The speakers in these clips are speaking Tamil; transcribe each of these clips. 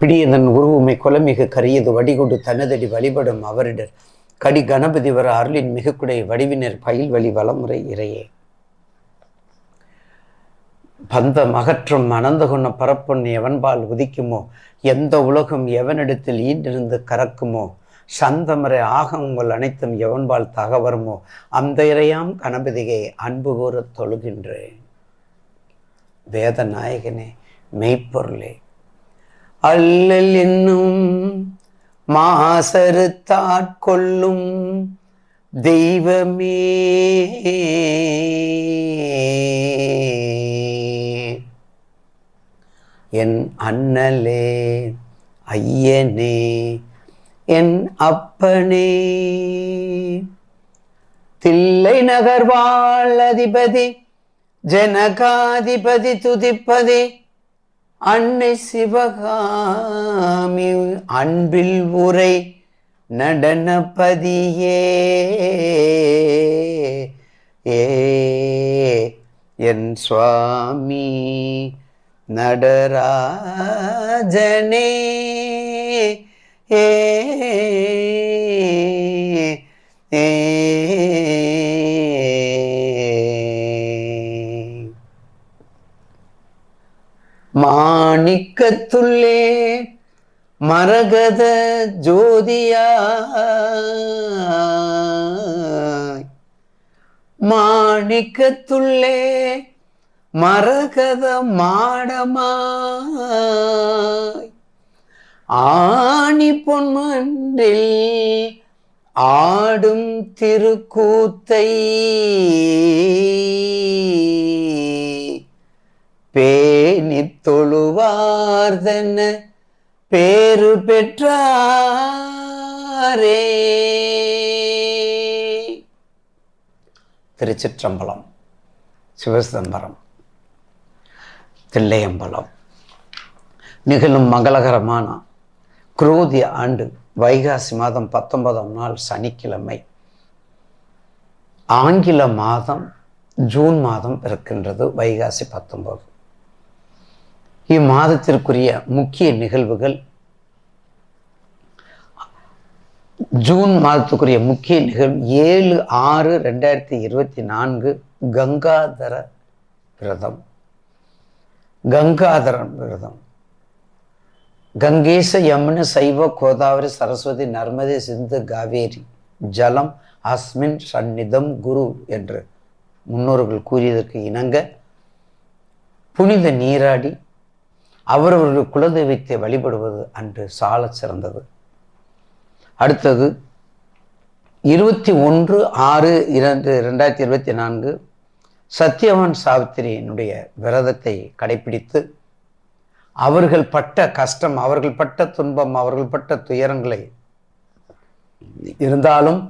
பிடியதன் உருவுமை குலமிகு கரியது வடிகொடு தனதடி வழிபடும் அவரிடர். கடி கணபதி வர அருளின் மிகுக்குடைய வடிவினர் பயில் வழி வளமுறை இறையே. பந்த மகற்றும் அனந்த குண பரப்பொன் எவன்பால் உதிக்குமோ? எந்த உலகம் எவனிடத்தில் ஈண்டிருந்து கறக்குமோ? சந்தமரை ஆகங்கள் அனைத்தும் எவன்பால் தகவருமோ? அந்த இறையாம் கணபதியை அன்பு கூறத் தொழுகின்றேன். வேத நாயகனே மெய்ப்பொருளே. அல்லல் என்னும் மாசறுத்தாட்கொள்ளும் தெய்வமே. என் அண்ணலே ஐயனே என் அப்பனே. தில்லை நகர்வாள் அதிபதி ஜனகாதிபதி துதிப்பதே. அன்னை சிவகாமி அன்பில் உரை நடனபதியே ஏ என் சுவாமி நடராஜனே. ஏ ஏ மாணிக்கத்துள்ளே மரகத ஜோதியா. மாணிக்கத்துள்ளே மரகத மாடமாய் ஆணி பொன்மன்றில் ஆடும் திருக்கூத்தை. பே தொழுவார்தன பேரு பெற்றாரே. திருச்சிற்றம்பலம் சிவசிதம்பரம் தில்லையம்பலம் நிகழும் மங்களகரமான குரோதி ஆண்டு வைகாசி மாதம் பத்தொன்பதாம் நாள் சனிக்கிழமை. ஆங்கில மாதம் ஜூன் மாதம் இருக்கின்றது வைகாசி பத்தொன்பது. இம்மாதத்திற்குரிய முக்கிய நிகழ்வுகள். ஜூன் மாதத்துக்குரிய முக்கிய நிகழ்வு ஏழு ஆறு ரெண்டாயிரத்தி இருபத்தி நான்கு கங்காதர விரதம். கங்காதரன் விரதம். கங்கேச யமுன சைவ கோதாவரி சரஸ்வதி நர்மதே சிந்து காவேரி ஜலம் அஸ்மின் சந்நிதம் குரு என்று முன்னோர்கள் கூறியதற்கு இணங்க புனித நீராடி அவரவர்கள் குலதெய்வத்தை வழிபடுவது அன்று சால சிறந்தது. அடுத்தது இருபத்தி ஒன்று ஆறு இரண்டு ரெண்டாயிரத்தி இருபத்தி நான்கு சத்யவான் சாவித்திரியினுடைய விரதத்தை கடைபிடித்து அவர்கள் பட்ட கஷ்டம் அவர்கள் பட்ட துன்பம் அவர்கள் பட்ட துயரங்களை இருந்தாலும்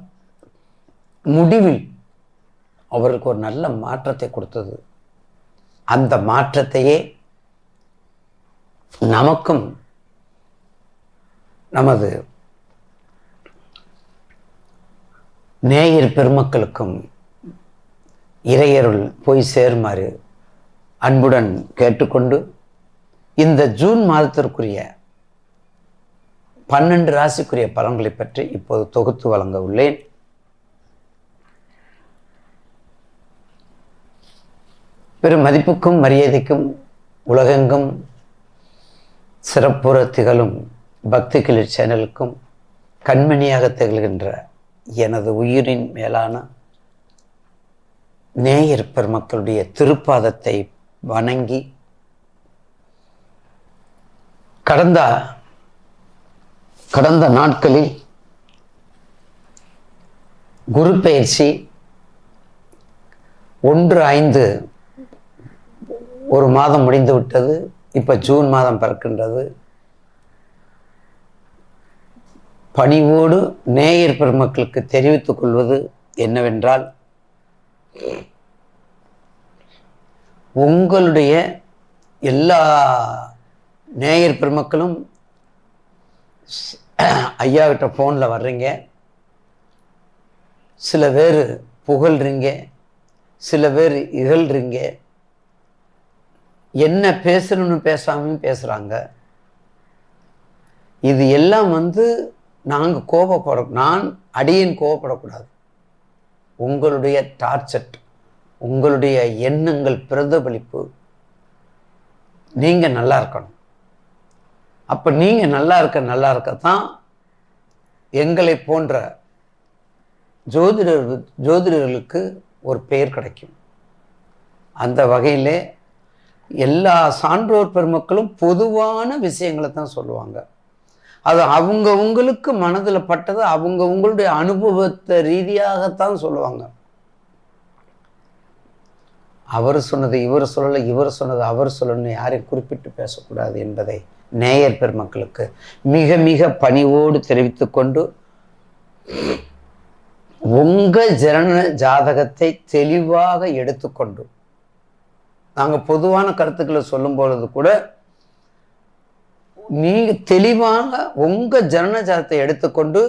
முடிவில் அவர்களுக்கு ஒரு நல்ல மாற்றத்தை கொடுத்தது. அந்த மாற்றத்தையே நமக்கும் நமது நேயர் பெருமக்களுக்கும் இறையருள் போய் சேருமாறு அன்புடன் கேட்டுக்கொண்டு இந்த ஜூன் மாதத்திற்குரிய பன்னெண்டு ராசிக்குரிய பலன்களை பற்றி இப்போது தொகுத்து வழங்க உள்ளேன். பெரும் மதிப்புக்கும் மரியாதைக்கும் உலகெங்கும் சிறப்புற திகழும் பக்தி கிளிர் சேனலுக்கும் கண்மணியாக திகழ்கின்ற எனது உயிரின் மேலான நேயர் பெருமக்களுடைய திருப்பாதத்தை வணங்கி கடந்த கடந்த நாட்களில் குரு பயிற்சி ஒன்று ஐந்து ஒரு மாதம் முடிந்துவிட்டது. இப்போ ஜூன் மாதம் பிறக்கின்றது. பணிவோடு நேயர் பெருமக்களுக்கு தெரிவித்துக் கொள்வது என்னவென்றால் உங்களுடைய எல்லா நேயர் பெருமக்களும் ஐயாவிட்ட ஃபோனில் வர்றீங்க. சில பேர் புகழ்றீங்க. சில பேர் இகழ்றீங்க. என்ன பேசணும்னு பேசாமையும் பேசுகிறாங்க இது எல்லாம் வந்து நாங்கள் கோபப்பட நான் அடியேன் கோபப்படக்கூடாது. உங்களுடைய டார்ச்சட் உங்களுடைய எண்ணங்கள் பிரதிபலிப்பு நீங்கள் நல்லா இருக்கணும். அப்போ நீங்கள் நல்லா இருக்க நல்லா இருக்கத்தான் எங்களை போன்ற ஜோதிடர் ஜோதிடர்களுக்கு ஒரு பெயர் கிடைக்கும். அந்த வகையிலே எல்லா சான்றோர் பெருமக்களும் பொதுவான விஷயங்களை தான் சொல்லுவாங்க. அது அவங்கவுங்களுக்கு மனதில் பட்டது அவங்கவுங்களுடைய அனுபவத்தை ரீதியாகத்தான் சொல்லுவாங்க. அவர் சொன்னது இவர் சொல்லலை இவர் சொன்னது அவர் சொல்லணும்னு யாரையும் குறிப்பிட்டு பேசக்கூடாது என்பதை நேயர் பெருமக்களுக்கு மிக மிக பணிவோடு தெரிவித்து கொண்டு உங்கள் ஜனன ஜாதகத்தை தெளிவாக எடுத்துக்கொண்டு நாங்கள் பொதுவான கருத்துக்களை சொல்லும் பொழுது கூட நீங்கள் தெளிவாக உங்கள் ஜனனஜாதத்தை எடுத்துக்கொண்டு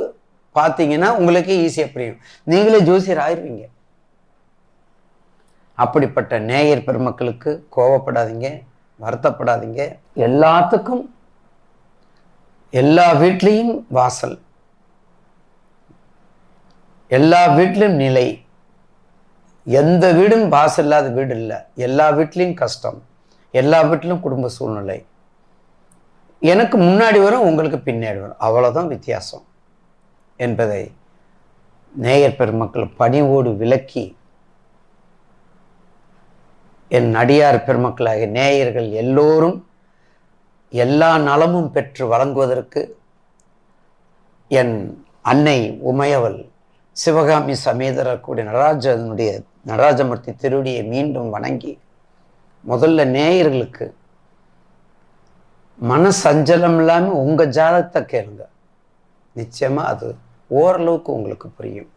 பார்த்தீங்கன்னா உங்களுக்கே ஈஸியாக புரியும். நீங்களே ஜோசியர் ஆயிடுவீங்க அப்படிப்பட்ட நேயர் பெருமக்களுக்கு கோவப்படாதீங்க வருத்தப்படாதீங்க. எல்லாத்துக்கும் எல்லா வீட்லேயும் வாசல். எல்லா வீட்லேயும் நிலை. எந்த வீடும் வாசல் இல்லாத வீடு இல்லை. எல்லா வீட்லேயும் கஷ்டம். எல்லா வீட்லேயும் குடும்ப சூழ்நிலை. எனக்கு முன்னாடி வரும் உங்களுக்கு பின்னாடி வரும். அவ்வளோதான் வித்தியாசம் என்பதை நேயர் பெருமக்கள் பணிவோடு விளக்கி என் அடியார் பெருமக்களாகிய நேயர்கள் எல்லோரும் எல்லா நலமும் பெற்று வழங்குவதற்கு என் அன்னை உமையவள் சிவகாமி சமேதர கூடிய நடராஜனுடைய நடராஜமூர்த்தி திருடியை மீண்டும் வணங்கி முதல்ல நேயர்களுக்கு மன சஞ்சலம் இல்லாமல் உங்கள் ஜாதகத்தை கேளுங்க. நிச்சயமாக அது ஓரளவுக்கு உங்களுக்கு புரியும்.